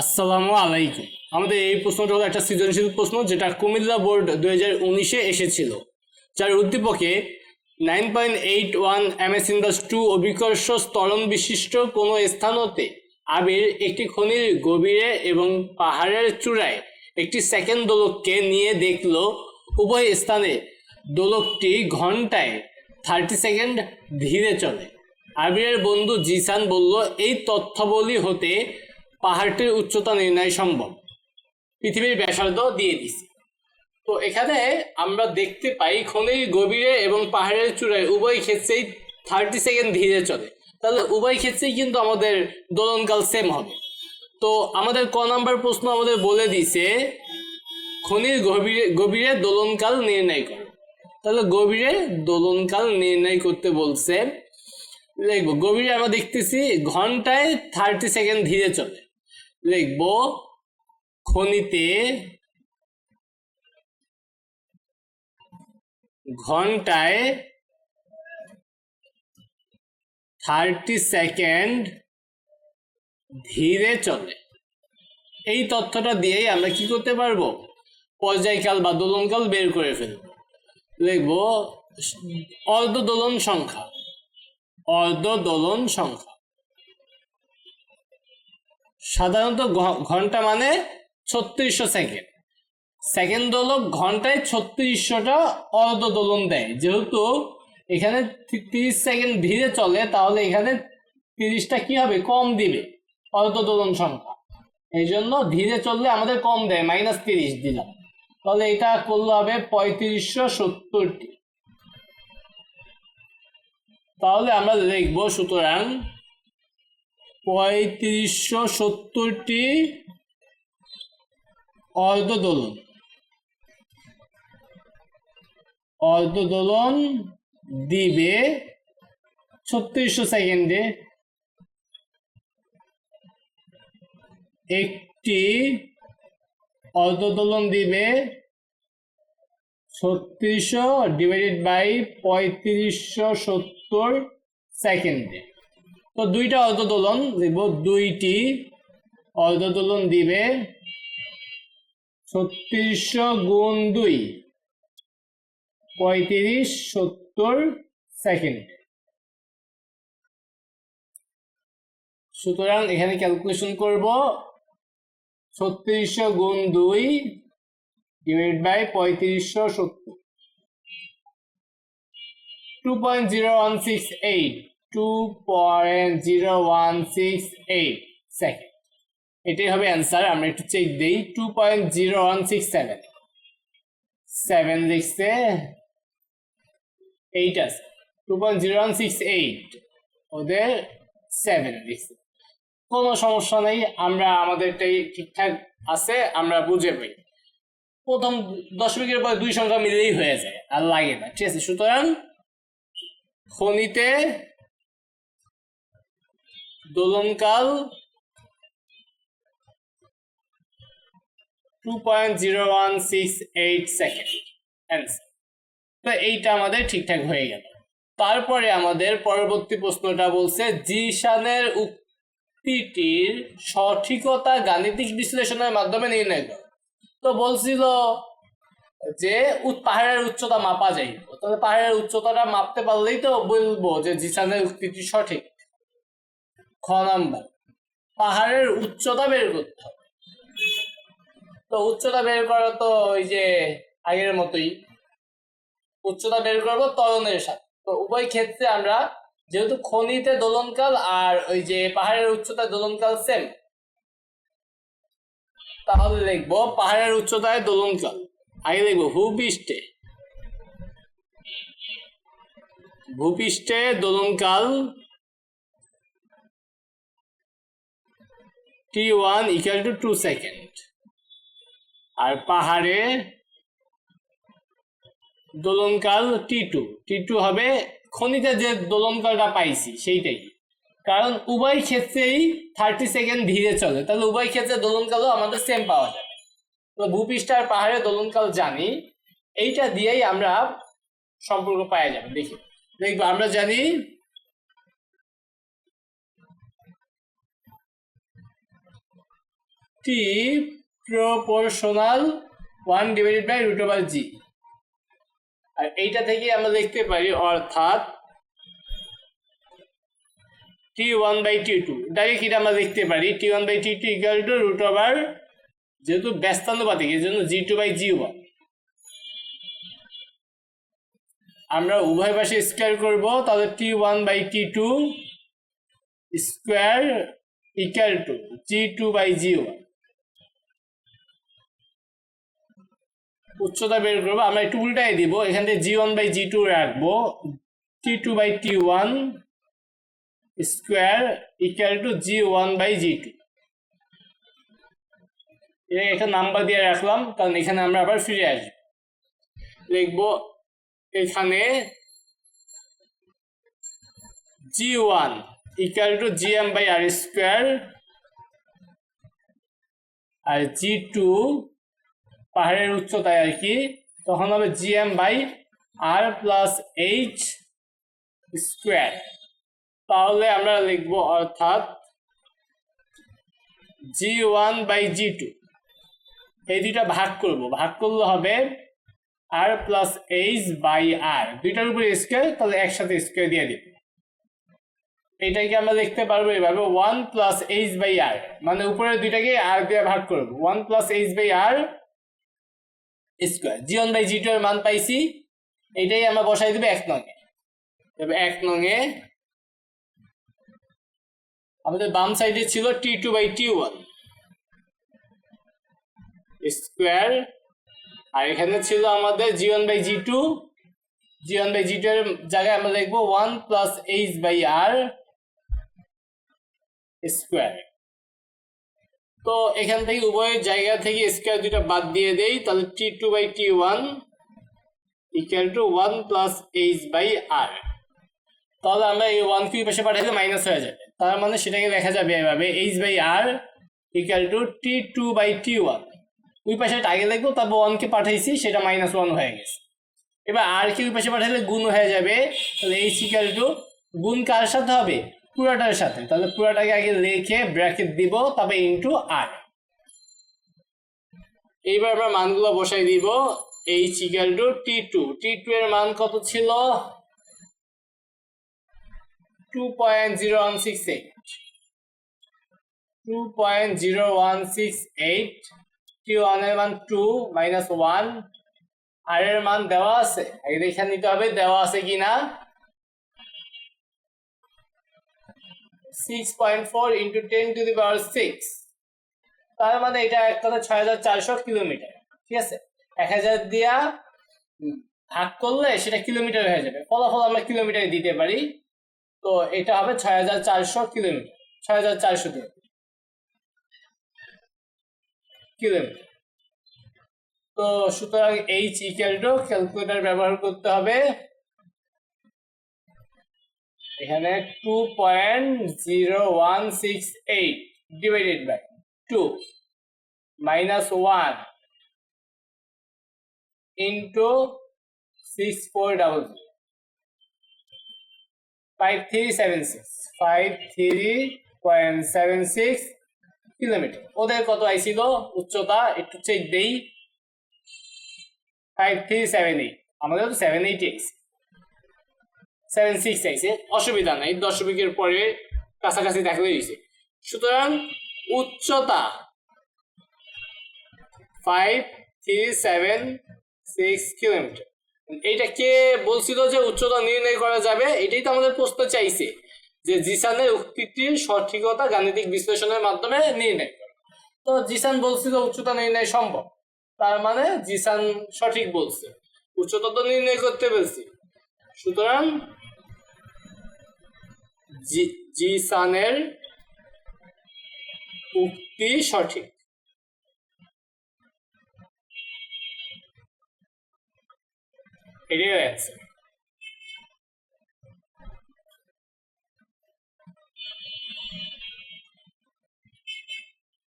আসসালামু আলাইকুম। আমাদের এই প্রশ্নটা হলো একটা সৃজনশীল প্রশ্ন যেটা কুমিল্লা বোর্ড দু হাজার উনিশে এসেছিল, যার উদ্দীপকে nine point eight one M S Indas two অভিকর্ষ স্তরণ বিশিষ্ট কোনো স্থান হতে আবির একটি খনির গভীরে এবং পাহাড়ের চূড়ায় একটি সেকেন্ড দোলককে নিয়ে দেখল। উভয় স্থানে দোলকটি ঘন্টায় থার্টি সেকেন্ড ধীরে চলে। আবিরের বন্ধু জিসান বলল, এই তথ্যাবলী হতে পাহাড়টির উচ্চতা নির্ণয় সম্ভব। পৃথিবীর ব্যাসার্ধ দিয়ে দিছি। তো এখানে আমরা দেখতে পাই খনির গভীরে এবং পাহাড়ের চূড়ায় উভয় ক্ষেত্রেই থার্টি সেকেন্ড ধীরে চলে। তাহলে উভয় ক্ষেত্রেই কিন্তু আমাদের দোলনকাল সেম হবে। তো আমাদের ক নাম্বার প্রশ্ন আমাদের বলে দিছে, খনির গভীরে গভীরে দোলনকাল নির্ণয় করো। তাহলে গভীরে দোলনকাল নির্ণয় করতে বলছে, লিখব, গভীরে আমরা দেখতেছি ঘন্টায় থার্টি সেকেন্ড ধীরে চলে। লিখব খনিতে ঘন্টায় থার্টি সেকেন্ড ধীরে চলে। এই তথ্যটা দিয়েই আমরা কি করতে পারব? পর্যায়কাল বা দোলনকাল বের করে ফেলব। লিখব অর্ধ দোলন সংখ্যা। অর্ধ দোলন সংখ্যা। সাধারণত ঘণ্টা মানে ছত্রিশশো সেকেন্ড। সেকেন্ড দোলক ঘন্টায় ছত্রিশশোটা অর্ধ দোলন দেয়। যেহেতু এখানে তিরিশ সেকেন্ড ধীরে চলে, তাহলে এখানে তিরিশটা কি হবে? কম দিবে অর্ধ দোলন সংখ্যা। এই জন্য ধীরে চললে আমাদের কম দেয়, মাইনাস তিরিশ দিলাম। তাহলে এটা করলে হবে পঁয়ত্রিশশো সত্তরটি। তাহলে আমরা লিখব সুতরাং পঁয়ত্রিশশো সত্তরটি অর্ধ দোলন অর্ধ দোলন দিবে ছত্রিশশো সেকেন্ডে একটি অর্ধ দোলন দিবে ছত্রিশশো ডিভাইডেড বাই পঁয়ত্রিশশো সত্তর সেকেন্ডে। তো দুইটা অর্ধদোলন লিখব দুইটি অর্ধদোলন দিবে ছত্রিশশো গুণ দুই, পঁয়ত্রিশ সত্তর সেকেন্ড। সুতরাং এখানে ক্যালকুলেশন করব, ছত্রিশশো গুণ দুই ডিভাইড বাই পঁয়ত্রিশশো সত্তর। Two point zero one six eight. Two point zero one six eight second এটাই হবে অ্যান্সার আমরা একটু চেক দিই। Two point zero one six seven seven লিখছে এইট আছে। Two point zero one six eight ওদের সেভেন লিখছে। কোনো সমস্যা নেই, আমরা আমাদেরটাই ঠিকঠাক আছে, আমরা বুঝে পাই প্রথম দশমিকের পরে দুই সংখ্যা মিলেই হয়ে যায়, আর লাগে না। ঠিক আছে, সুতরাং খনিতে দোলনকাল ওয়ান তো এইটা আমাদের ঠিকঠাক হয়ে গেল। তারপরে আমাদের পরবর্তী প্রশ্নটা বলছে জিশানের উক্তিটির সঠিকতা গাণিতিক বিশ্লেষণের মাধ্যমে নির্ণয় করো। তো বলছিল যে পাহাড়ের উচ্চতা মাপা যায় তাহলে পাহাড়ের উচ্চতাটা মাপতে পারলেই তো বলব যে, জিসানের উক্তিটি সঠিক। খ পাহাড়ের উচ্চতা বের করতে হবে। তো উচ্চতা বের করা তো ওই যে আগের মতোই। উচ্চতা বের করব তরণের সাথে। তো উভয় ক্ষেত্রে আমরা যেহেতু খনিতে দোলনকাল আর ওই যে পাহাড়ের উচ্চতা দোলনকাল সেম তাহলে লিখব পাহাড়ের উচ্চতায় দোলনকাল। আগে লিখব ভূপৃষ্ঠে। ভূপৃষ্ঠে দোলনকাল T one equal to two second আর পাহাড়ে দোলনকাল টি টু টি টু হবে খনিতে যে দোলনকালটা পাইছি, সেইটাই। কারণ উভয় ক্ষেত্রেই থার্টি সেকেন্ড ধীরে চলে। তাহলে উভয় ক্ষেত্রে দোলনকালও আমাদের সেম পাওয়া যাবে। তো ভূপৃষ্ঠ আর পাহাড়ে দোলনকাল জানি, এইটা দিয়েই আমরা সম্পর্ক পাওয়া যাবে। দেখি। দেখব, আমরা জানি T proportional one divided by root over G আর এইটা থেকে আমরা লিখতে পারি অর্থাৎ T one by T two direct এটা আমরা লিখতে পারি? T one by T two equal to root over যেহেতু ব্যস্তানুপাতিক এই জন্য G two by G one আমরা উভয় পাশে স্কোয়ার করব, তাহলে T one by T two square equal to G two by G one উচ্চতা বের করব, আমরা একটু উল্টাই দিব। এখান থেকে G one by G two রাখব। T two by T one square equal to G one by G two এটা একটা নাম্বার দিয়ে রাখলাম, কারণ এখানে আমরা আবার ফিরে আসব। লিখব এখানে G one equal to G M by R square R G two পাহাড়ের উচ্চতায় আর কি, তখন হবে G M by R plus H square তাহলে আমরা লিখব অর্থাৎ G one by G two এই দুইটা ভাগ করব। ভাগ করলে হবে R plus H by R দুইটার উপরে স্কোয়ার তাহলে একসাথে স্কোয়ার দিয়ে দিব এটাকে আমরা লিখতে পারব এভাবে one plus H by R মানে উপরের দুইটাকে আর দিয়ে ভাগ করব। One plus H by R square G one by G two এর মান পাইছি এটাই আমরা বসাই দেবো এক নঙে তবে এক নঙে আমাদের বাম সাইডে ছিল T two by T one square আর এখানে ছিল আমাদের G one by G two G one by G two এর জায়গায় আমরা লিখব one plus H by R square তো এখান থেকে উভয়ের জায়গা থেকে স্কোয়ার দুটা বাদ দিয়ে দেই, তাহলে T two by T one equal to one plus H by R তাহলে আমরা এই ওয়ান কিউ পাশে পাঠাইলে মাইনাস হয়ে যাবে। তার মানে সেটাকে দেখা যাবে এভাবে H by R equal to T two by T one ওই পাশে আগে লিখব তারপর ওয়ানকে পাঠাইছি, সেটা মাইনাস ওয়ান হয়ে গেছে। এবার আর কি ওই পাশে পাঠালে গুণ হয়ে যাবে, তাহলে এইচ ইকুয়াল টু গুণ কার সাথে হবে? পুরাটার সাথে। তাহলে পুরাটাকে আগে লিখে ব্র্যাকেট দিব তবে ইন্টু আর এইবার আমরা মানগুলো বসাই দিব। H equal to T two T two এর মান কত ছিল? Two point zero one six eight two point zero one six eight T ওয়ানের মান টু মাইনাস ওয়ান আর এর মান দেওয়া আছে। আগে দেখে নিতে হবে দেওয়া আছে কিনা। Six point four into ten to the power six তার মানে এটা এক কথা ছয় হাজার চারশো কিলোমিটার, ঠিক আছে? এক হাজার দিয়া ভাগ করলে সেটা কিলোমিটার হয়ে যাবে। ফলাফল আমরা কিলোমিটারে দিতে পারি। তো এটা হবে ছয় হাজার চারশো কিলোমিটার, ছয় হাজার চারশো কিলোমিটার। তো সুতরাং এইচ ইকুয়াল টু ক্যালকুলেটর ব্যবহার করতে হবে এখানে two point zero one six eight divided by two minus one into six four double zero five three seven six five three point seven six kilometre ওদের কত আইছিল? উচ্চতা একটু চেক দেই। ফাইভ থ্রি সেভেন এইট আমাদের তো seven eight আইছে। Seven six আইছে অসুবিধা নাই, দশমিকের পরে কাছাকাছি থাকলে হয়েছে। সুতরাং উচ্চতা five three seven six kilometre এইটা কে বলছিল যে উচ্চতা নির্ণয় করা যাবে? এটাই তো আমাদের প্রশ্ন চাইছে, যে জিসানের উক্তিটির সঠিকতা গাণিতিক বিশ্লেষণের মাধ্যমে নির্ণয় তো জিসান বলছিল উচ্চতা নির্ণয় সম্ভব, তার মানে জিসান সঠিক বলছে। উচ্চতা তো নির্ণয় করতে পেরেছি সুতরাং জিসানের উক্তি সঠিক। এটাই হয়েছে